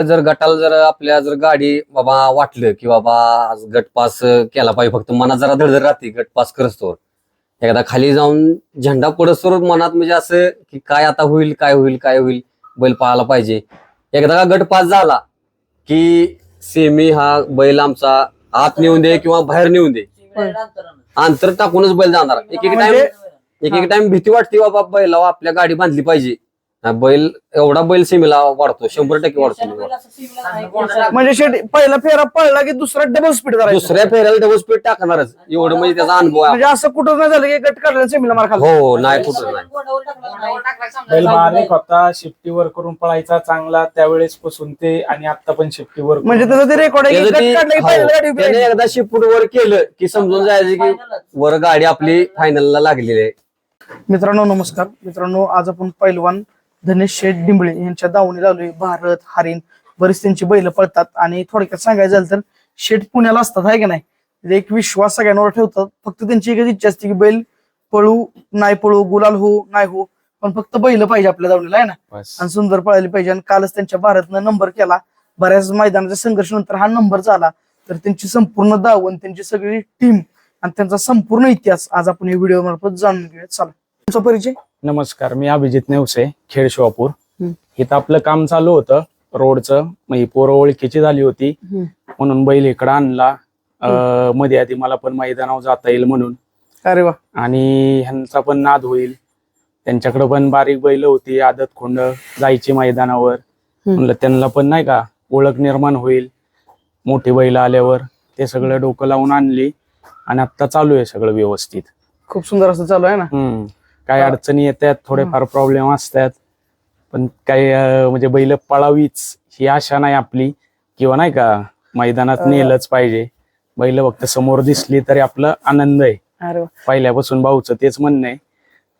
जर गटाला जर आपल्या जर गाडी बाबा वाटलं की बाबा आज गट पास केला पाहिजे फक्त मनात जरा धडधड राहते गट पास करस्तोवर. एकदा खाली जाऊन झेंडा पडस्तोवर मनात म्हणजे असं की काय आता होईल काय होईल काय होईल बैल पाहायला पाहिजे. एकदा का गट पास झाला की सेमी हा बैल आमचा आत नेऊन दे किंवा बाहेर नेऊन दे. अंतर टाकूनच बैल जाणार. एक एक टाइम म्हणजे- एक एक टाइम भीती वाटते बाबा बैलावर आपल्या गाडी बांधली पाहिजे. बैल एवढा बैल सेमीला वाढतो शंभर टक्के वाढतो म्हणजे शेट पहिला फेरा पळला की दुसरा डबल स्पीड करायचा. दुसऱ्या फेऱ्याला डबल स्पीड टाकणारच. एवढं म्हणजे त्याचा अनुभव आहे. म्हणजे असं कुठं नाही झालं की गट काढला सेमीला मार खाल्ला. हो नाही कुठं नाही. बैल बारीक होता शिफ्टीवर करून पळायचा चांगला त्यावेळेस पासून ते आणि आता पण शिफ्टीवर म्हणजे त्याचं ते रेकॉर्ड आहे की त्याचं गट ती- काढला की हो, पहिल्या गाडी उभी त्याने राहिली. एकदा शिपूट वर केलं की समजून जायचं की वर गाडी आपली फायनलला लागलेली आहे. मित्रांनो नमस्कार. मित्रांनो आज आपण पैलवान धनेश शेठ डिंबळे यांच्या दावणीला आलोय भारत हरिण बरीच त्यांची बैल पळतात. आणि थोडक्यात सांगायचं झालं तर शेठ पुण्याला असतात आहे की नाही? म्हणजे एक विश्वास सगळ्यांवर ठेवतात. फक्त त्यांची एकच इच्छा असते की बैल पळू नाही पळू गुलाल हो नाही हो पण फक्त बैल पाहिजे आपल्या दावणीला आहे ना? आणि सुंदर पळायला पाहिजे. आणि कालच त्यांच्या भारतनं नंबर केला. बऱ्याच मैदानाच्या संघर्ष नंतर हा नंबर झाला. तर त्यांची संपूर्ण दावण त्यांची सगळी टीम आणि त्यांचा संपूर्ण इतिहास आज आपण या व्हिडिओ मार्फत जाणून घेऊया चला. तुमचा परिचय? नमस्कार मी अभिजित नेवसे खेड शिवापूर. इथं आपलं काम चालू होतं. रोडचं मग ही पोरं ओळखीची झाली होती. म्हणून बैल इकडं आणला. अं, मध्ये आधी मला पण मैदानावर जाता येईल म्हणून. अरे वा. आणि ह्यांचा पण नाद होईल. त्यांच्याकडे पण बारीक बैल होती आदत खोंड जायची मैदानावर. म्हणलं त्यांना पण नाही का ओळख निर्माण होईल. मोठी बैल आल्यावर ते सगळं डोकं लावून आणली. आणि आता चालू आहे सगळं व्यवस्थित. खूप सुंदर असं चालू आहे ना? हम्म. काय. अडचणी येतात थोडेफार प्रॉब्लेम असतात. पण काय म्हणजे बैल पळावीच ही आशा नाही आपली. किंवा नाही का मैदानात. नेलंच पाहिजे. बैल फक्त समोर दिसली तरी आपलं आनंद आहे. पहिल्यापासून भाऊचं तेच म्हणणं आहे.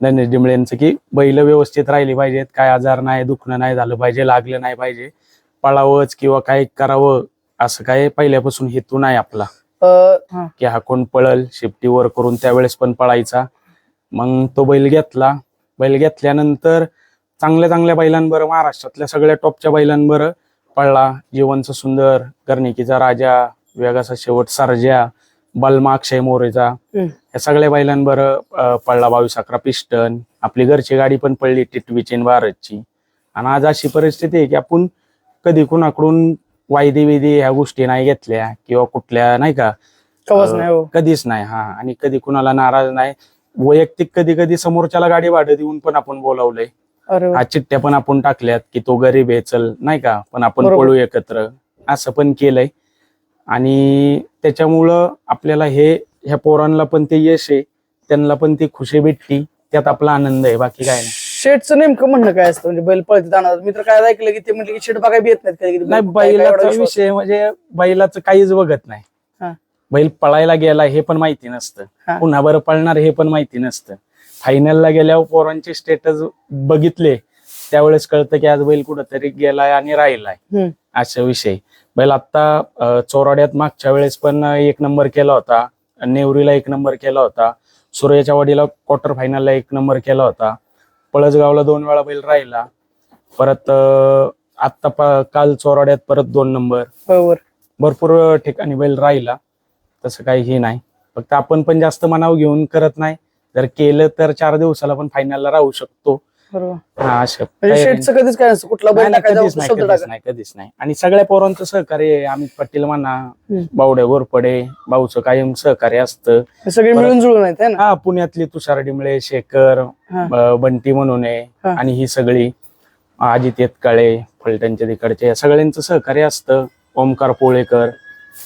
गणेश डिंबळेंचं की बैल व्यवस्थित राहिली पाहिजेत. काय आजार नाही दुखणं नाही झालं पाहिजे लागलं नाही पाहिजे. पळावंच किंवा काय करावं असं काय पहिल्यापासून हेतू नाही आपला. की हा. कोण पळल शिफ्टीवर करून त्यावेळेस पण पळायचा. मग तो बैल घेतला. बैल घेतल्यानंतर चांगल्या चांगल्या बैलांबरं महाराष्ट्रातल्या सगळ्या टॉपच्या बैलांबरं पळला. जीवनचं सुंदर गर्निकीचा राजा वेगाचा शेवट सरजा बलमा अक्षय मोरेचा. या सगळ्या बैलांबरं पळला बावीस अकरा पिस्टन. आपली घरची गाडी पण पडली टिटवीची भारतची आणि आज अशी परिस्थिती आहे की आपण कधी कुणाकडून वायदी विधी ह्या गोष्टी नाही घेतल्या किंवा कुठल्या नाही का? हो. कधीच नाही हा. आणि कधी कुणाला नाराज नाही. वैयक्तिक कधी कधी समोरच्याला गाडी भाडं देऊन पण आपण बोलावलंय. अरे वा. हा चिठ्ठ्या पण आपण टाकल्यात की तो गरीब आहे चल नाही का? पण आपण बरोबर. पळू एकत्र. असं पण केलंय. आणि त्याच्यामुळं आपल्याला हे ह्या पोरांना पण ते यश आहे. त्यांना पण ती खुशी भेटती त्यात आपला आनंद आहे. बाकी काय नाही. शेटचं नेमकं म्हणणं काय असतं? म्हणजे बैल पळते जाणार. मी तर काय ऐकलं की ते म्हणले की शेट बघायला येत नाहीत कधी नाही बैलाचा विषय म्हणजे बैलाचं काहीच बघत नाही. बैल पळायला गेला हे पण माहिती नसतं. पुन्हा बरं पळणार हे पण माहिती नसतं. फायनलला गेल्यावर पोरांचे स्टेटस बघितले त्यावेळेस कळतं की आज बैल कुठंतरी गेलाय आणि राहिलाय. असा विषय. बैल आता चोराड्यात मागच्या वेळेस पण एक नंबर केला होता. नेवरीला एक नंबर केला होता. सूर्याच्या वाडीला क्वार्टर फायनलला एक नंबर केला होता. पळसगावला दोन वेळा बैल राहिला. परत आत्ता काल चोराड्यात परत दोन नंबर भरपूर ठिकाणी बैल राहिला. तसं काही हे नाही. फक्त आपण पण जास्त मनाव घेऊन करत नाही. जर केलं तर चार दिवसाला पण फायनलला राहू शकतो. हा म्हणजे कधीच काय नसतं. कुठला नाही, बैल नाही, टाकायचा कधीच नाही शब्द कधीच टाका. नाही कधीच नाही. आणि सगळ्या पोरांचं सहकार्य. अमित पाटील म्हणा. बावडे गोरपडे भाऊचं कायम सहकार्य असतं. सगळे मिळून जुळून आहेत है ना? पुण्यातली तुषार डिमळे शेखर बंटी म्हणून आहे. आणि ही सगळी अजित येतकाळे फलटणच्या तिकडचे या सगळ्यांचं सहकार्य असतं. ओमकार पोळेकर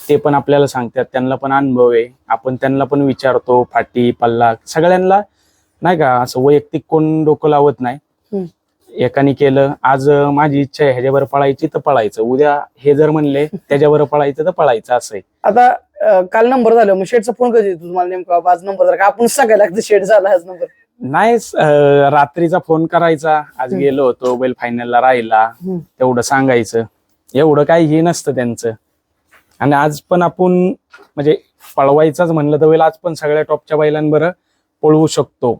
ते पण आपल्याला सांगतात त्यांना पण अनुभव आहे. आपण त्यांना पण विचारतो फाटी पल्ला सगळ्यांना नाही का असं वैयक्तिक कोण डोकं लावत नाही. एकाने केलं आज माझी इच्छा आहे ह्याच्यावर पळायची तर पळायचं. उद्या हे जर म्हणले त्याच्यावर पळायचं तर पळायचं असं आहे. आता काल नंबर झाला मग शेटचा फोन कधी तुम्हाला नेमका? आज नंबर झाला. का आपण सांगायला लागतं शेट झाला आज नंबर? नाही रात्रीचा फोन करायचा. आज. गेलो होतो बैल फायनलला राहिला. तेवढं सांगायचं. एवढं काही हे नसतं त्यांचं. आणि आज पण आपण म्हणजे पळवायचाच म्हणलं तर बैल आज पण सगळ्या टॉपच्या बैलांबर पळवू शकतो.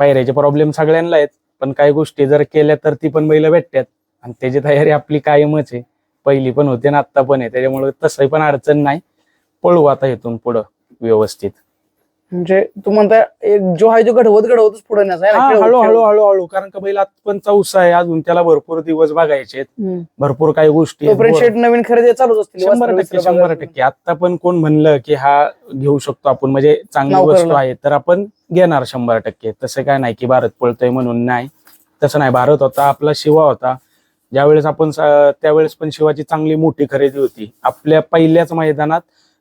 पायऱ्याचे प्रॉब्लेम सगळ्यांना आहेत पण काही गोष्टी जर केल्या तर ती पण बैल भेटतात. आणि त्याची तयारी आपली कायमच आहे. पहिली पण होते ना आत्ता पण आहे. त्याच्यामुळे तसंही पण अडचण नाही. पळू आता इथून पुढं व्यवस्थित. म्हणजे तू म्हणता एक जो आहे तो घडवत घडवतच पुढे हळू हळू खेळवत. हळू हळू कारण का बैल आता पण चौसा आहे अजून त्याला भरपूर दिवस बघायचे. भरपूर काही गोष्टी नवीन खरेदी चालूच असतील शंभर टक्के शंभर. टक्के आता पण कोण म्हणलं की हा घेऊ शकतो आपण म्हणजे चांगली वस्तू. आहे तर आपण घेणार शंभर टक्के तसं काय नाही की भारत पळतोय म्हणून नाही तसं नाही भारत होता आपला शिवा होता ज्यावेळेस आपण त्यावेळेस पण शिवाची चांगली मोठी खरेदी होती आपल्या पहिल्याच मैदानात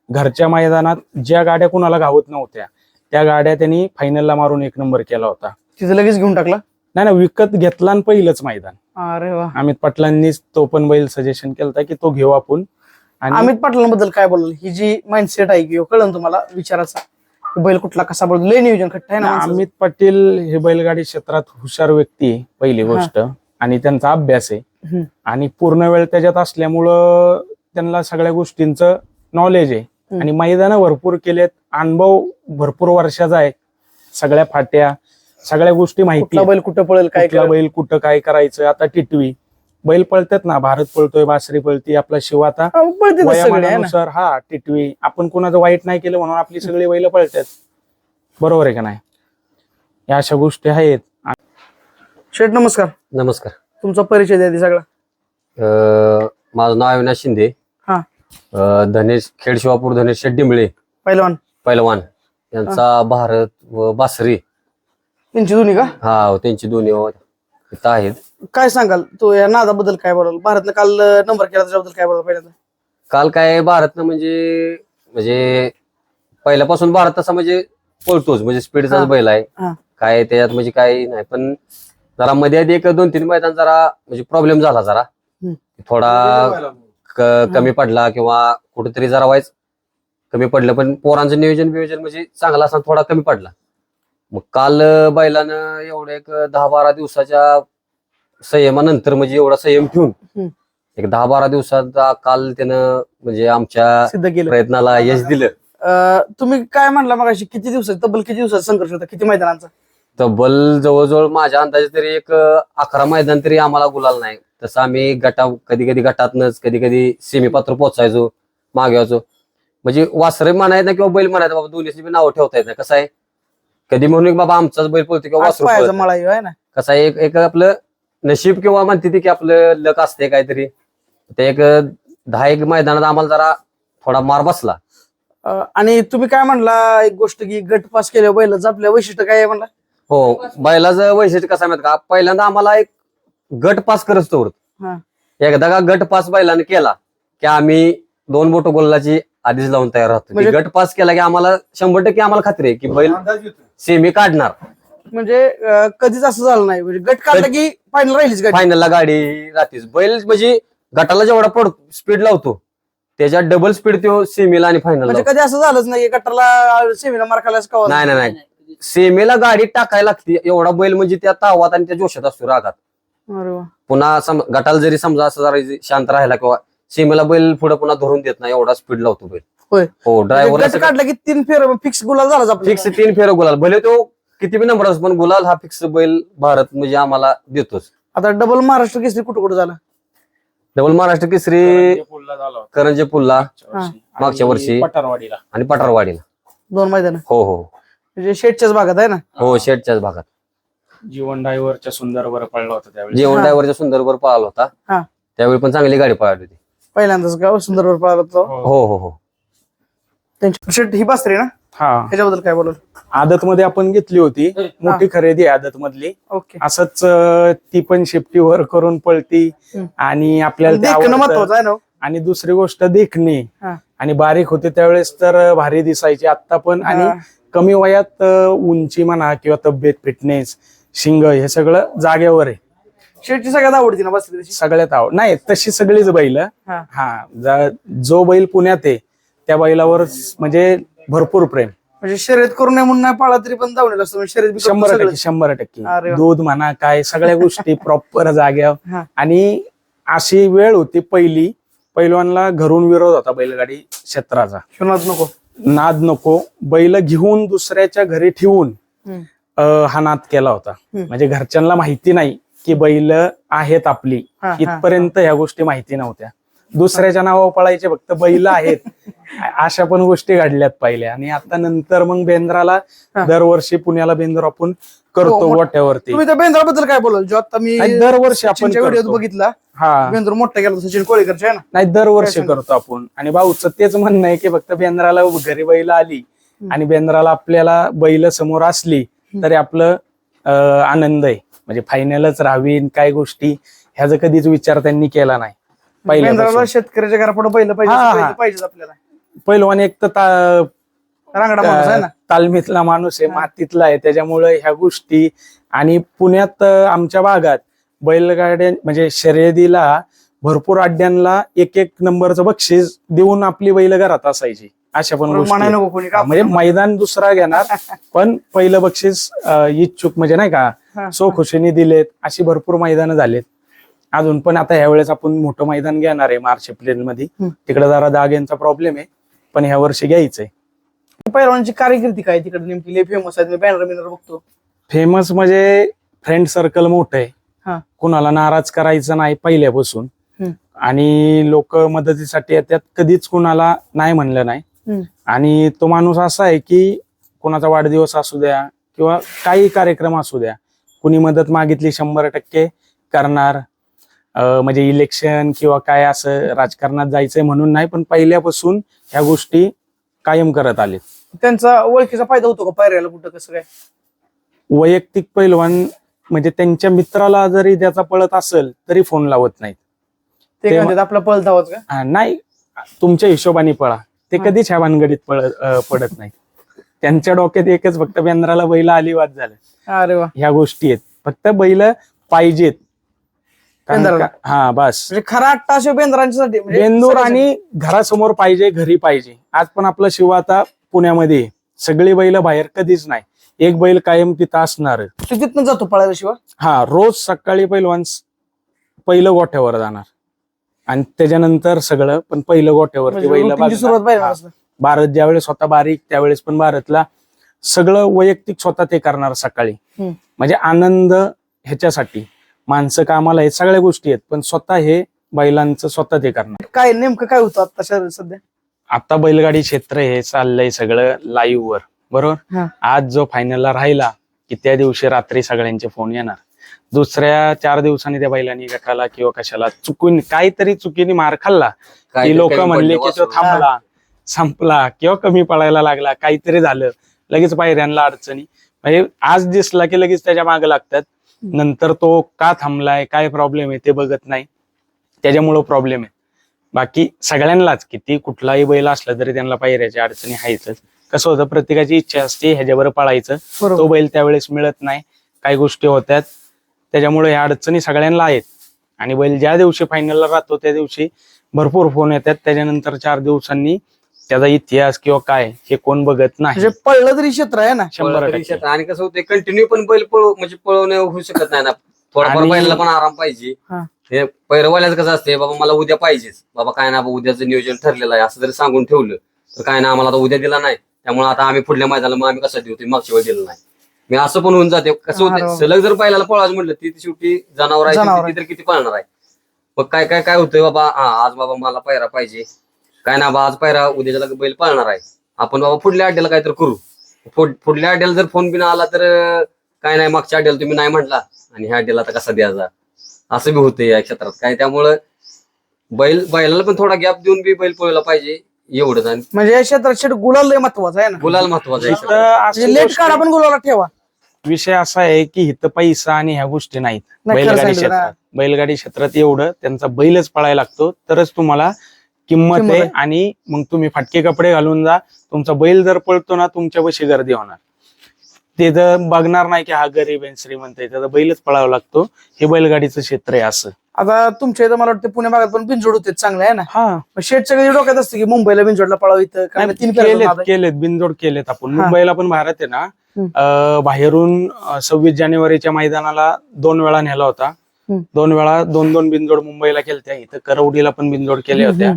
घरच्या मैदानात ज्या गाड्या कुणाला गावत नव्हत्या त्या गाड्या त्यांनी फायनलला मारून एक नंबर केला होता. तिथं लगेच घेऊन टाकला? नाही ना विकत घेतला आणि पहिलंच मैदान. अरे वा. अमित पाटलांनीच तो पण बैल सजेशन केलता की तो घेऊ आपण. आणि अमित पाटलांबद्दल काय बोलाल? ही जी माइंडसेट आहे की कळलं तुम्हाला विचाराचा? की बैल कुठला कसा बोलतो? लय नियोजन खट्ट आहे ना माणसाचं. अमित पाटील हे बैलगाडी क्षेत्रात हुशार व्यक्ती आहे पहिली गोष्ट. आणि त्यांचा अभ्यास आहे. आणि पूर्ण वेळ त्याच्यात असल्यामुळं त्यांना सगळ्या गोष्टींचं नॉलेज आहे. आणि मैदानं भरपूर केलेत. अनुभव भरपूर वर्षाचा आहे. सगळ्या फाट्या सगळ्या गोष्टी माहिती. बैल कुठं पळेल काय. बैल कुठं काय करायचं? आता टिटवी. बैल पळतात ना भारत पळतोय बासरी पळती आपला शिव आता हा, पळते तर सगळे आहे ना? वयामानानुसार हा टिटवी. आपण कोणाचं वाईट नाही केलं म्हणून आपली सगळी बैल पळतात. बरोबर आहे का नाही? या अशा गोष्टी आहेत. शेठ नमस्कार. नमस्कार. तुमचा परिचय द्या सगळा. अं, माझं नाव अविनाश शिंदे. अं, धनेश खेड शिवापूर धनेश शेट डिंबळे पहिलवान पैलवान. यांचा भारत व बासरी. त्यांची दोन्ही का? हा त्यांची दोन्ही इथं आहेत. काय सांगाल? तो या नादाबद्दल काय बोलाल? भारतनं काल नंबर केला त्याच्याबद्दल काय बोलाल पहिल्यांदा? काल काय भारतनं म्हणजे म्हणजे पहिल्यापासून भारत तसा म्हणजे पळतोच म्हणजे हा. स्पीडचाच बैल आहे. हा. काय त्याच्यात म्हणजे काही नाही पण जरा मध्ये आधी एक दोन तीन मैदान जरा म्हणजे प्रॉब्लेम झाला जरा. हम्म. थोडा क- कमी पडला किंवा कुठेतरी जरा वाईज कमी पडलं पण पोरांचं नियोजन बियोजन म्हणजे चांगला असताना थोडा कमी पडला. मग काल अं, बैलानं एवढ्या एक दहा बारा दिवसाच्या संयमानंतर म्हणजे एवढा संयम ठेवून. एक दहा बारा दिवसात काल त्यानं म्हणजे आमच्या सिद्ध केलं. प्रयत्नाला यश दिलं. अं, तुम्ही काय म्हणला मग किती दिवसात तब्बल किती दिवसाचा संघर्ष होता? किती मैदानांचा? तब्बल जवळजवळ माझ्या अंदाजे तरी एक अं, अकरा मैदान तरी आम्हाला गुलाल नाही. तसं आम्ही गटा कधी कधी गटातनच कधी कधी सेमी पात्र पोचायचो मागे म्हणजे वासरे म्हणायचं ना किंवा बैल म्हणायचं बाबा दोन्ही बी नावं ठेवता येत कसं आहे? कधी म्हणून एक बाबा आमचाच बैल पळतो किंवा वासरू पळतं. ना? कसं आहे? एक एक आपलं नशीब किंवा म्हणते ती की आपलं लक असते काहीतरी. ते एक दहा एक मैदानात आम्हाला जरा थोडा मार बसला. आणि तुम्ही काय म्हणला एक गोष्ट की गट पास केल्या बैलाचं आपल्या वैशिष्ट्य काय आहे म्हणला? हो बैलाचं वैशिष्ट्य कसं आहे माहिती का? पहिल्यांदा आम्हाला एक गट पास करत हा. एकदा का गट पास बैलाने केला की आम्ही दोन बोट गोल्लाची आधीच लावून तयार राहतो. म्हणजे- गट पास केला की आम्हाला शंभर टक्के आम्हाला खात्री आहे की बैल सेमी काढणार. म्हणजे कधीच असं झालं नाही. म्हणजे गट काढला की फायनल राहिलीच गाडी फायनलला गाडी राहतेच. बैल म्हणजे गटाला जेवढा पड स्पीड लावतो त्याच्या डबल स्पीड तो सेमीला आणि फायनल म्हणजे कधी असं झालंच नाही की गटाला सेमीला मार खाल्यास का नाही नाही सेमीला गाडी टाकायला लागते. एवढा बैल म्हणजे त्या तावात आणि त्या जोशात असतो रागात. पुन्हा सम- गटाला जरी समजा असं जरा शांत राहिला किंवा सीमेला बैल पुढे पुन्हा धरून देत नाही एवढा स्पीड लावतो बैल. होय. हो म्हणजे ड्रायव्हर गट काढला की तीन फेर फिक्स गुलाल आपला फिक्स तीन फेर गुलाल. भले तो किती बी नंबर असो पण गुलाल हा फिक्स बैल भारत म्हणजे आम्हाला देतोच. आता डबल महाराष्ट्र केसरी कुठं कुठं झाला? डबल महाराष्ट्र केसरी झाला करंजे पुल्ला मागच्या वर्षी. मागच्या वर्षी. आणि पठारवाडीला. आणि पठारवाडीला. दोन मैदान. हो हो. म्हणजे शेटच्याच भागात आहे ना? हो शेटच्याच भागात. जीवन डायव्हरच्या सुंदरवर पडला होता त्यावेळी. जेवण हा. ड्रायव्हरच्या सुंदरवर पळाला होता. हा. त्यावेळी पण चांगली गाडी पळाली होती. पहिल्यांदाच गाव सुंदरवर पळाला तो. हो. हो हो हो. त्यांची शेट ही बासरी ना? हा. त्याच्याबद्दल काय बोलाल? आदत मध्ये आपण घेतली होती. मोठी खरेदी आदत मधली ओके. असंच अं, ती पण शेपटीवर करून पळती. हम्म. आणि आपल्याला ते देखणं आवडतं. महत्वाचं आहे ना हो. आणि दुसरी गोष्ट देखणे. हा. आणि बारीक होते त्यावेळेस तर भारी दिसायची आता पण. हा. आणि कमी वयात अं, उंची म्हणा किंवा तब्येत फिटनेस शिंग हे सगळं जागेवर आहे शेटची सगळ्यात आवडती ना बासरी त्याची सगळ्यात आवड नाही तशी सगळीच बैल हा. हा जा- जो बैल पुण्यात आहे त्या बैलावर म्हणजे भरपूर प्रेम म्हणजे शर्यत करू नये म्हणून नाही पाळला तरी पण असतो म्हणजे शर्यत बी करतो शंभर सगळं. टक्के शंभर अरे टक्के वा. दूध म्हणा काय सगळ्या गोष्टी प्रॉपर जाग्यावर हा. आणि अशी वेळ होती पहिली पैलवानला घरून विरोध होता बैलगाडी क्षेत्राचा नको नाद नको बैल घेऊन दुसऱ्याच्या घरी ठेवून हम्म. हा नाद केला होता. म्हणजे घरच्यांना माहिती नाही की बैल आहेत आपली. इथपर्यंत ह्या गोष्टी माहिती नव्हत्या दुसऱ्याच्या नावावर पळायचे फक्त बैल आहेत अशा पण गोष्टी घडल्यात पहिल्या आणि आता नंतर मग बेंद्राला. दरवर्षी पुण्याला बेंद्र आपण करतो हो, गोट्यावरती तुम्ही त्या बेंद्राबद्दल काय बोलाल जो आता मी दरवर्षी आपण. बघितला हा बेंद्र मोठा गेला सचिन कोळीकरच्या नाही दरवर्षी? करतो आपण आणि भाऊचं तेच म्हणणं आहे की फक्त बेंद्राला घरी बैल आली आणि बेंद्राला आपल्याला बैल समोर असली तरी आपलं आनंद आहे. म्हणजे फायनलच राहावी काय गोष्टी ह्याचा कधीच विचार त्यांनी केला नाही. पहिल्यापासून. शेतकऱ्याच्या घरापुढे बैल पाहिजे आपल्याला. पहिलवान एक तर रांगडा माणूस आहे ना. तालमीतला माणूस आहे मातीतला आहे त्याच्यामुळे ह्या गोष्टी आणि पुण्यात आमच्या भागात बैलगाड्या म्हणजे शर्यतीला भरपूर अड्ड्यांना एक एक नंबरचं बक्षीस देऊन आपली बैल घरात असायची. अशा पण गोष्टी आहेत. नको कोणी का म्हणजे मैदान दुसरा घेणार पण पहिलं बक्षीस अं, इच्छुक म्हणजे नाही हा. का सो खुशीने दिलेत अशी भरपूर मैदानं झालेत अजून पण आता ह्यावेळेस आपण मोठं मैदान घेणार आहे मार्च एप्रिलमध्ये हम्म. तिकडे जरा जागेंचा प्रॉब्लेम आहे पण ह्या वर्षी घ्यायचंय पैलवानची कारकिर्दी काय तिकडे नेमकी लय फेमस आहे मी बॅनर बिनर बघतो फेमस म्हणजे फ्रेंड सर्कल मोठं आहे हा कुणाला नाराज करायचं नाही पहिल्यापासून हम्म. आणि लोक मदतीसाठी येतात कधीच कुणाला नाही म्हणलं नाही. आणि तो माणूस असा आहे की कोणाचा वाढदिवस असू द्या किंवा काही कार्यक्रम असू द्या कुणी मदत मागितली शंभर टक्के करणार म्हणजे इलेक्शन किंवा काय असं राजकारणात जायचंय म्हणून नाही पण पहिल्यापासून ह्या गोष्टी कायम करत आलेत. त्यांचा ओळखीचा फायदा होतो का पायऱ्याला कुठं कसं काय? वैयक्तिक पैलवान म्हणजे त्यांच्या मित्राला जरी त्याचा पळत असेल तरी फोन लावत नाहीत. ते आपला पळ धावत का? नाही तुमच्या हिशोबाने पळा. ते. कधीच ह्या भानगडीत अं, पडत नाहीत. त्यांच्या डोक्यात एकच फक्त बेंद्राला बैल आली वाद झालं. अरे वा. ह्या गोष्टी आहेत. फक्त बैल पाहिजेत. हा बस. म्हणजे खरा अट्टा असे बेंद्रांच्यासाठी म्हणजे बेंदूर. आणि घरासमोर पाहिजे घरी पाहिजे. आज पण आपलं शिव आता पुण्यामध्ये. सगळी बैल बाहेर कधीच नाही. एक बैल कायम तिथं असणार. तू तिथनं जातो पळायला शिवा? हा रोज सकाळी पहिलवान पहिलं गोठ्यावर जाणार. आणि त्याच्यानंतर सगळं पण पहिलं म्हणजे. पाहिजे हा. असं. भारत ज्यावेळेस स्वतः बारीक त्यावेळेस पण भारतला सगळं वैयक्तिक स्वतः ते करणार सकाळी. म्हणजे आनंद ह्याच्यासाठी माणसं कामाला आहेत सगळ्या गोष्टी आहेत पण स्वतः हे बैलांचं स्वतः ते करणार काय नेमकं काय होतं आता शहरात सध्या आता बैलगाडी क्षेत्र हे चाललंय सगळं लाईव्ह वर हा. बरोबर आज जो फायनलला राहिला की त्या दिवशी रात्री सगळ्यांचे फोन येणार दुसऱ्या चार दिवसांनी त्या बैलांनी गटाला किंवा कशाला चुकून काहीतरी चुकीने मार खाल्ला. की लोक म्हणले की तो. थांबला संपला किंवा कमी पडायला लागला काहीतरी झालं. लगेच पायऱ्यांना अडचणी. म्हणजे आज दिसला की लगेच त्याच्यामागे लागतात. नंतर तो का थांबलाय काय प्रॉब्लेम आहे ते बघत नाही. त्याच्यामुळं प्रॉब्लेम आहे. बाकी सगळ्यांनाच किती कुठलाही बैल असला तरी त्यांना पायऱ्याच्या अडचणी आहेतच. कसं होतं प्रत्येकाची इच्छा असते ह्याच्यावर पळायचं. तो बैल त्यावेळेस मिळत नाही. काही गोष्टी होत्यात. त्याच्यामुळे ह्या अडचणी सगळ्यांना आहेत. आणि बैल ज्या दिवशी फायनलला राहतो त्या दिवशी भरपूर फोन येतात. त्याच्यानंतर चार दिवसांनी त्याचा इतिहास किंवा काय हे कोण बघत नाही. म्हणजे पळलं तरी क्षेत्र आहे ना. शंभर पळलं तरी टक्के. शेतात. आणि कसं होतं कंटिन्यू पण बैल पळू म्हणजे पळवणं होऊ शकत नाही ना. थोडाफार आणि- बैलाला पण आराम पाहिजे. हा. हे पैरवाल्याचं कसं असते बाबा मला उद्या पाहिजेच. बाबा काय ना बाबा उद्याचं नियोजन ठरलेलं आहे असं जरी सांगून ठेवलं तर काय ना आम्हाला आता उद्या दिला नाही. त्यामुळे आता आम्ही पुढल्या मैदानाला मग आम्ही कसं देऊ? ते मागच्या वेळी दिलं नाही. मी असं पण होऊन जाते. कसं होते. सलग जर बैलाला पळायचं म्हटलं ती शेवटी जनावर आहे ती- तर किती पळणार आहे? मग काय काय काय होतंय बाबा? हा आज बाबा मला पायरा पाहिजे. काय ना बाबा आज पायरा उद्याच्या बैल पळणार आहे. आपण बाबा पुढल्या अड्ड्याला काहीतरी करू. पुढ- पुढल्या अड्ड्याला जर फोन बिन आला तर काय नाही मागच्या अड्ड्याला तुम्ही नाही म्हटला. आणि ह्या अड्ड्याला आता कसा द्यायचा? असं बी होतंय या क्षेत्रात. काय त्यामुळं बैल बैलाला पण थोडा गॅप देऊन बी बैल पळला पाहिजे. एवढंच आणि म्हणजे या क्षेत्रात शेट गुलाल लय महत्त्वाचा आहे ना. गुलाल महत्त्वाचा आहे. म्हणजे लेट गोष्ट- काढा पण गुलाला ठेवा. विषय असा आहे की इथं पैसा आणि ह्या गोष्टी नाहीत. नाही, खरं बैलगाडी सांगितलं ना. क्षेत्रात. बैलगाडी क्षेत्रात एवढं त्यांचा बैलच पळायला लागतो. तरच तुम्हाला किंमत किंमत आहे आहे. आणि मग तुम्ही फाटके कपडे घालून जा. तुमचा बैल जर पळतो ना तुमच्यापाशी गर्दी होणार. ते जर बघणार नाही की हा गरीब आहे श्रीमंत आहे त्याचा बैलच पळावा लागतो हे बैलगाडीचं क्षेत्र आहे असं आता तुमच्या इथं मला वाटतं पुणे भागात पण बिनजोड होते चांगले आहे ना हा शेटच्या कधी डोक्यात असतं की मुंबईला बिनजोडला पळावं इथं कारण तीन केलेत. केलेत बिनजोड केलेत आपण. मुंबईला पण भारत आहे ना. अं, बाहेरून सव्वीस जानेवारीच्या मैदानाला दोन वेळा नेला होता हम्म. दोन वेळा दोन दोन बिनजोड मुंबईला केलत्या इथं करवडीला पण बिनजोड केल्या होत्या.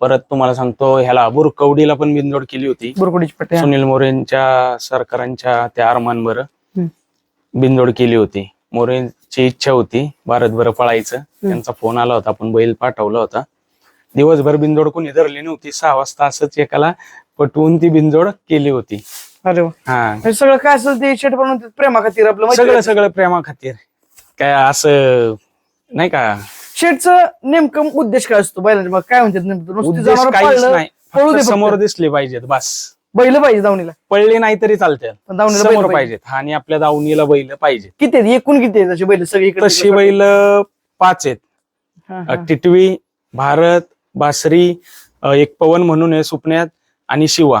परत तुम्हाला सांगतो ह्याला बुरकवडीला पण बिनजोड केली होती. बुरकुडीची पट्टी हा. सुनील मोरेंच्या सरकारांच्या त्या आरमांवर हम्म. बिनजोड केली होती. मोरेंची इच्छा होती भारतभर पळायचं. त्यांचा फोन आला होता आपण बैल पाठवला होता. दिवसभर बिनजोड कोणी धरली नव्हती. सहा वाजता असंच एकाला पटवून ती बिनजोड केली होती. अरे वा. हा. हे सगळं काय असेल ते शेट बनवून प्रेमा खातीर आपलं माहिती सगळं. सगळं प्रेमा खातीर काय असं नाही का? शेटचं नेमकं उद्देश काय असतो बैलांच्या मग काय म्हणतात नेमकं? उद्देश काहीच नाही. पळू दे फक्त फक्त. समोर दिसले पाहिजेत बस. बैल पाहिजे दावणीला. पळले नाही तरी चालते पण दावणीला बैल समोर पाहिजे पाहिजेत. आणि आपल्या दावणीला बैल पाहिजेत. किती आहेत? एकूण किती आहेत बैल? सगळीकडे तशी बैल पाच आहेत. हा, हा. टिटवी भारत बासरी अ, एक पवन म्हणून आहे सुपण्यात आणि शिवा.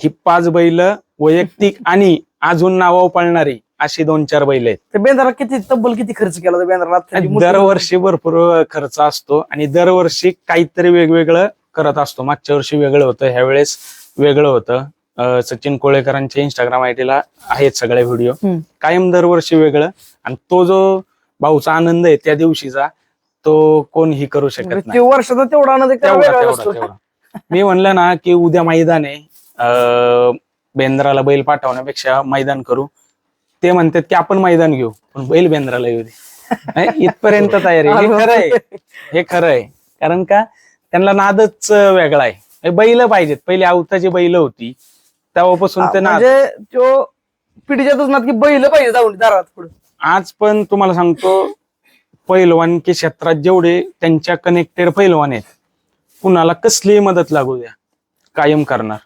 ही पाच बैल वैयक्तिक आणि अजून नावावर पळणारी. अशी दोन चार बैल आहेत. ते बेंद्राला किती तब्बल किती खर्च केला त्या बेंद्राला? दरवर्षी भरपूर खर्च असतो आणि दरवर्षी काहीतरी वेगवेगळं करत असतो. मागच्या वर्षी वेगळं होतं ह्या वेळेस वेगळं होतं. अ, सचिन कोळेकरांच्या इंस्टाग्राम आयडीला आहेत सगळे व्हिडिओ हम्म. कायम दरवर्षी वेगळं. आणि तो जो भाऊचा आनंद आहे त्या दिवशीचा तो कोणही करू शकत म्हणजे नाही. ते वर्षाचा तेवढा आनंद तेवढा वेगळा तेवढा असतो. तेवढा. मी म्हणलं ना की उद्या मैदान आहे. अं, बेंद्राला बैल पाठवण्यापेक्षा मैदान करू. ते म्हणतात की आपण मैदान घेऊ पण बैल बेंद्राला येऊ दे. इथपर्यंत तयारी हे खरं आहे हे खरं आहे कारण का? त्यांना नादच वेगळा आहे. बैल पाहिजेत. पहिली आवताची बैल होती. तेव्हापासून ते नाद म्हणजे तो पिढीच्यातच ना की बैल पाहिजे दावणी दारात पुढे. आज पण तुम्हाला सांगतो पैलवान की क्षेत्रात जेवढे त्यांच्या कनेक्टेड पैलवान आहेत कुणाला कसलीही मदत लागू द्या. कायम करणार.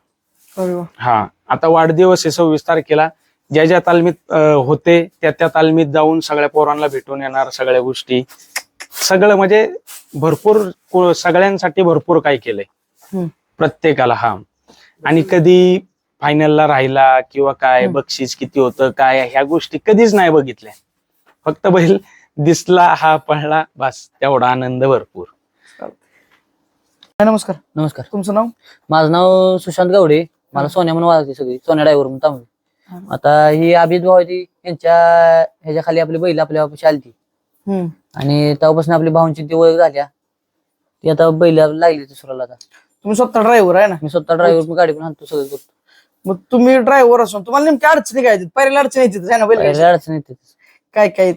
हा. आता वाढदिवस आहे सव्वीस तारखेला. ज्या ज्या तालमीत होते त्या त्या तालमीत जाऊन सगळ्या पोरांना भेटून येणार सगळ्या गोष्टी. सगळं म्हणजे भरपूर को- सगळ्यांसाठी भरपूर काय केलंय. प्रत्येकाला हा. आणि कधी फायनलला राहिला किंवा काय. बक्षीस किती होतं काय ह्या गोष्टी कधीच नाही बघितल्या. फक्त बैल दिसला हा पळला बस. तेवढा आनंद भरपूर. नमस्कार. नमस्कार. तुमचं नाव? माझं नाव सुशांत गावडे. मला. सोन्या म्हणून वाजते सगळी. सोन्या ड्रायव्हर म्हणून आता ही अभित भावाची यांच्या ह्याच्या खाली आपली बैल आपल्या आलती. हम्म. आणि तेव्हापासून आपली भाऊंची ती ओळख झाल्या. ती आता बैल लागली दुसऱ्याला आता. तुम्ही स्वतः ड्रायव्हर आहे ना? मी स्वतः ड्रायव्हर गाडी पण आणतो सगळं करतो मग तुम्ही ड्रायव्हर असून तुम्हाला नेमकी अडचणी काय आहेत? पहिल्या अडचणी येतात ना बैल पहिल्या अडचण येते काय काय? आहेत?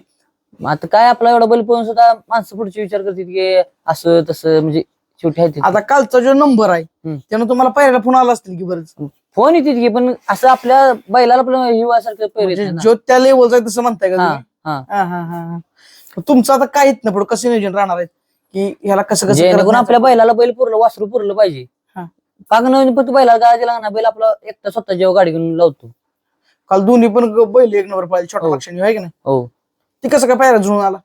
मग आता काय आपला एवढा बैल पळून सुद्धा माणसं पुढचे विचार करतात की असं तसं म्हणजे शेवटी आहे आता कालचा जो नंबर आहे हम्म. त्यानं तुम्हाला पहिला फोन आला असतील की बरंच? फोन येते की पण असं आपल्या बैलाला पण येत म्हणजे. जो त्या लेवलचा आहे तसं म्हणताय का हा तुम्ही? हा. हा, हा, हा, हा. मग तुमचं आता काय ना पुढे कसं नियोजन राहणार आहे? की ह्याला कसं कसं जेणेकरून करत आपल्या बैलाला बैल पुरलं वासरू पुरलं पाहिजे. हा. पागणं फक्त बैलाला गाडी दिला ना बैल आपला एकटा स्वतः जेव्हा गाडी घेऊन लावतो. काल दोन्ही पण ग- बैल एक नंबर पाहिजे छोटा हो. लक्षणी आहे की नाही? हो. ती कसं काय पायरा जुळून आला?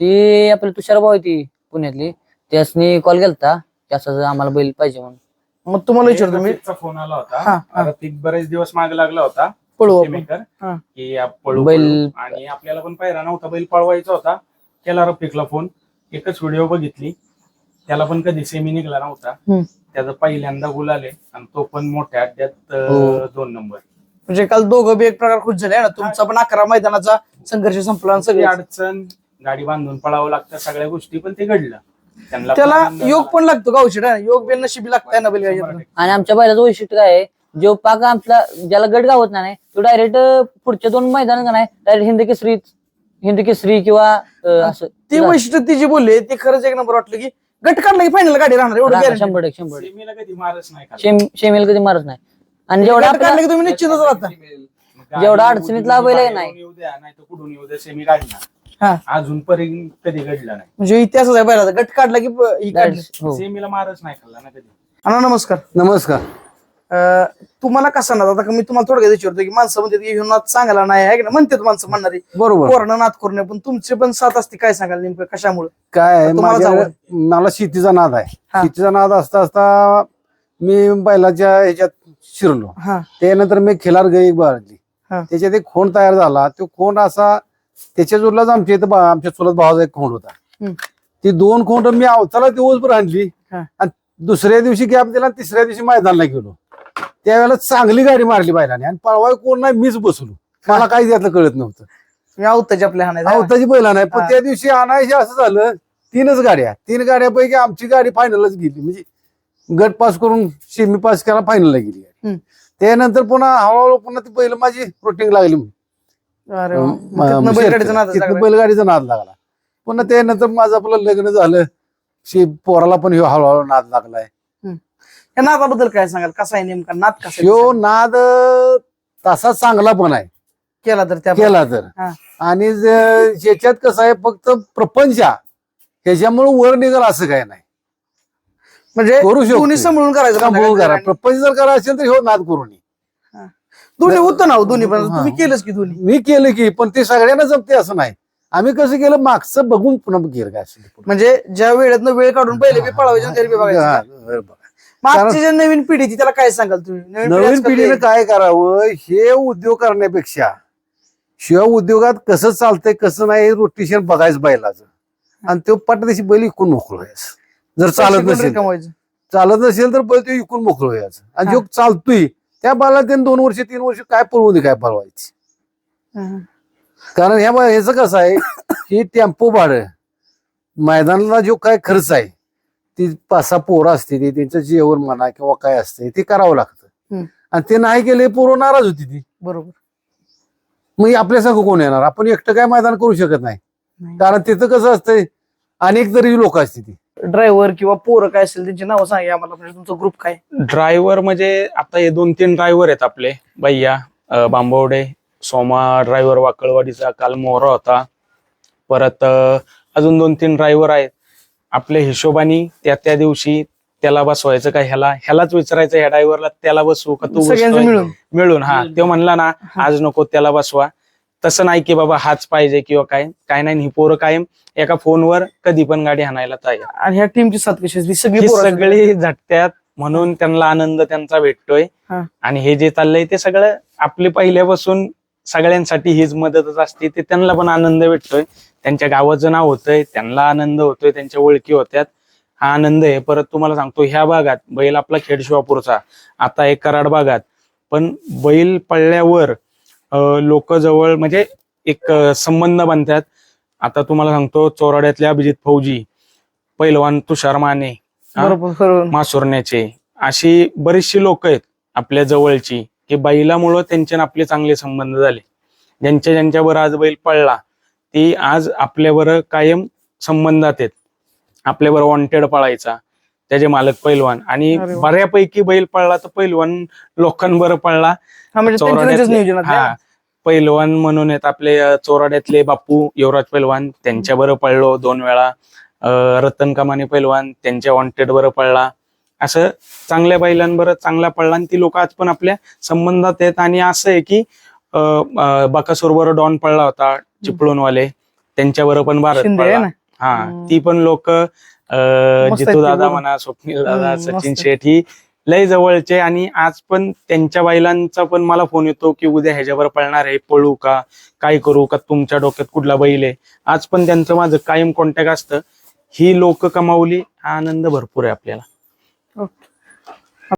ती आपली तुषार भाऊ आहे ती पुण्यातली. त्यासनी कॉल केलता असं आम्हाला बैल पाहिजे म्हणून. मग तुम्हाला विचारतो मी. रफिकचा फोन आला हा, होता हा. रफिक बरेच दिवस मागे लागला होता. पळू आपण. मेकर हा. की आप- पळू बैल- पळू. आणि आपल्याला पण पायरा नव्हता बैल पळवायचा होता. केला रफिकला फोन एकच व्हिडिओ बघितली. त्याला पण कधी सेमी निघला नव्हता. हम्म. त्याचं पहिल्यांदा गुलाले आणि तो पण मोठ्या अड्ड्यात अं, हो. दोन नंबर म्हणजे काल दोघं बी एक प्रकार खुश झाले ना? तुमचा पण अकरा मैदानाचा संघर्ष संपला आणि सगळी सगळे अडचण गाडी बांधून पळावं लागतं सगळ्या गोष्टी पण ते घडलं. त्याला योग. पण लागतो गावशी ना योग बी नशिबी लागताय ना बैल शंभर टक्के. आणि आमच्या बैलाचं वैशिष्ट्य काय आहे जो पाक आमचा ज्याला गट गावत नाही तो डायरेक्ट पुढच्या दोन मैदान का नाही डायरेक्ट हिंद केसरी हिंद केसरी किंवा अं, असं ती वैशिष्ट्य ती जी बोलली ते खरंच एक नंबर वाटलं की गट काढला की फायनल गाडी राहणार एवढं राहणार, guarantee. शंभर टक्के शंभर टक्के सेमीला कधी मारच नाही. शेम शेमेल कधी मारत नाही आणि जेवढा गट आपला की तुम्ही निश्चितच राहता मग गाडी जेवढा अडचणीतला बैल आहे बाहेरून नाही. येऊ द्या नाही तर कुठून येऊ द्या सेमी काढणार हा. अजूनपर्यंत कधी घडलं नाही. म्हणजे इतिहासच आहे बैलाचा गट काढला की प- ही काढली? हो. सेमीला मारच नाही खाल्ला ना कधी. अण्णा नमस्कार. नमस्कार. अं, तुम्हाला कसा ना आता मी तुम्हाला थोडक्यात विचारतो की माणसं म्हणतात की ह्यो नाद चांगला नाही आहे की नाही? म्हणतात माणसं म्हणणारी. बरोबर. कोरोना नाद करू नये पण तुमचे पण साथ असते. काय सांगाल नेमकं? कशामुळे? काय आहे, तुम्हाला माझ्या आवड? मला शेतीचा नाद आहे. हा. शेतीचा नाद असता असता मी बैलाच्या ह्याच्यात शिरलो. हा. त्यानंतर मी खिलार गाई बाळगली. हा. त्याच्यात एक खोंड तयार झाला. तो खोंड असा त्याच्या जोडलाच आमच्या इथं बा- आमच्या चुलत भावाचा एक खोंड होता. हम्म. ती दोन खोंड मी अवताला दिवसभर आणली. हा. आणि दुसऱ्या दिवशी गॅप दिला आणि तिसऱ्या दिवशी मैदानला गेलो. त्यावेळेला चांगली गाडी मारली बैलाने आणि पळवाय कोण नाही मीच बसलो. मला काही त्यातलं कळत नव्हतं. मी आवताची आपल्या हाणायचं अवताची बैला नाही पण हा. त्या दिवशी आणायची असं झालं तीनच गाड्या. तीन गाड्यापैकी आमची गाडी फायनलच गेली. म्हणजे गट पास करून सेमी पास केला फायनलला गेली हम्म. त्यानंतर पुन्हा हळूहळू पुन्हा ती बैल माझी रोटिंग लागली तिथनं बैलगाडीचं नाद लागला. बैलगाडीचा नाद लागला. पुन्हा त्यानंतर माझं आपलं लग्न झालं. शे पोराला पण ह्यो हळूहळू नाद लागलाय. या नादाबद्दल काय सांगाल? कसा आहे नेमका? नाद कसा? ह्यो नाद तसा चांगला पण आहे. केला तर त्या केला तर. आणि ज्याच्यात कसं आहे फक्त प्रपंच ह्याच्यामुळे वर निघाल असं काय नाही. म्हणजे करू शकतो. सांभाळून करायचं? प्रपंच जर करा असेल तर ह्यो नाद करू नये. दोन्ही होतं ना हो, दोन्ही पण. तुम्ही केलंच की दोन्ही मी केलं की पण ते सगळ्यांना जमते असं नाही आम्ही कसं केलं मागचं बघून पुन्हा गेलं काय. म्हणजे ज्या वेळेत वेळ काढून पहिले? बरं बघा. मागची जी नवीन पिढी ती त्याला काय सांगाल तुम्ही नवीन पिढी पिढीने काय करावं हे उद्योग करण्यापेक्षा शिवाय उद्योगात कसं चालतंय कसं नाही रोटेशन बघायचं बैलाचं आणि तो पटदेशी बैल इकून मोकळं व्हायचं जर चालत नसेल. चालत नसेल तर बैल तो इकून मोकळं व्हायचं आणि जो चालतोय त्या बाला त्यानं दोन वर्ष तीन वर्ष काय पळवू दे काय पळवायची. कारण ह्या बा- ह्याचं कसं आहे की टेम्पो भाडं मैदानाला जो काय खर्च आहे ती पाच सहा पोरं असते ती त्यांचं जेवण म्हणा किंवा काय असते ते करावं लागतं. आणि ते नाही केले पोरं नाराज होती ती. बरोबर. मग आपल्या संघ कोण येणार? आपण एकटं काय मैदान करू शकत नाही. नाही. कारण तिथं कसं असतंय अनेक तरी लोक असते ती. ड्रायव्हर किंवा पोरं काय असेल त्यांची नावं सांगा आम्हाला म्हणजे तुमचा ग्रुप काय? ड्रायव्हर म्हणजे आता हे दोन तीन ड्रायव्हर आहेत आपले. भैया अं, बांबवडे सोमा ड्रायव्हर वाकळवाडीचा काल मोहरा होता. परत अं, अजून दोन तीन ड्रायव्हर आहेत. आपल्या हिशोबाने त्या त्या दिवशी त्याला बसवायचं का ह्याला? ह्यालाच विचारायचं ह्या ड्रायव्हरला त्याला बसवू का तू सगळ्यांचं बसतोय? मिळून. मिळून हा. तो म्हणला ना आज नको त्याला बसवा. तसं नाही की बाबा हाच पाहिजे किंवा काय काय नाही ही पोरं कायम एका फोनवर कधी पण गाडी हाणायला तयार. आणि ह्या टीमची कशी असते? सगळी ही पोरं असतात. सगळी झटत्यात म्हणून त्यांना आनंद त्यांचा भेटतोय. हा. आणि हे जे चाललंय ते सगळं आपली पहिल्यापासून सगळ्यांसाठी हीच मदतच असते ते त्यांना पण आनंद भेटतोय. त्यांच्या गावाचं नाव होतंय त्यांना आनंद होतोय त्यांच्या ओळखी होत्यात. हा आनंद आहे. परत तुम्हाला सांगतो ह्या भागात बैल आपला खेड शिवापूरचा आता एक कराड भागात. पण बैल पडल्यावर लोक जवळ म्हणजे एक संबंध बांधतात आता तुम्हाला सांगतो चोराड्यातल्या अभिजित फौजी पैलवान तुषार माने मासुरण्याचे अशी बरीचशी लोक आहेत आपल्या जवळची की बैलामुळं त्यांचे आपले चांगले संबंध झाले. ज्यांच्या ज्यांच्यावर आज बैल पळला ती आज आपल्यावर कायम संबंधात आहेत. आपल्यावर वॉन्टेड पळायचा. त्याचे मालक पैलवान. आणि अरे वा. बऱ्यापैकी बैल पळला तर पैलवान लोकांवर पळला. हा म्हणजे त्यांच्या नियोजनात हा. आहे. पैलवान म्हणून आहेत आपले अ, चोराड्यातले बापू युवराज पैलवान. त्यांच्यावर पळलो दोन वेळा. अ, रतन कमाने पैलवान त्यांच्या वॉन्टेड वर पळला. असं चांगल्या बैलांवर चांगला पडला आणि ती लोक आज पण आपल्या संबंधात आहेत. आणि असं आहे की अ, डॉन पडला होता चिपळूणवाले. त्यांच्यावर पण भारत शिंदे आहे पडला ना? हा. हम्म. ती पण लोक जितू दादा. म्हणा स्वप्नील दादा सचिन. शेठ ही लय जवळचे आणि आज पण त्यांच्या बैलांचा पण मला फोन येतो की उद्या ह्याच्यावर पळणार आहे पळू का काय करू का तुमच्या डोक्यात कुठला बैल आहे आज पण त्यांचं माझं कायम कॉन्टॅक्ट असतं ही लोक कमावली आनंद भरपूर आहे आपल्याला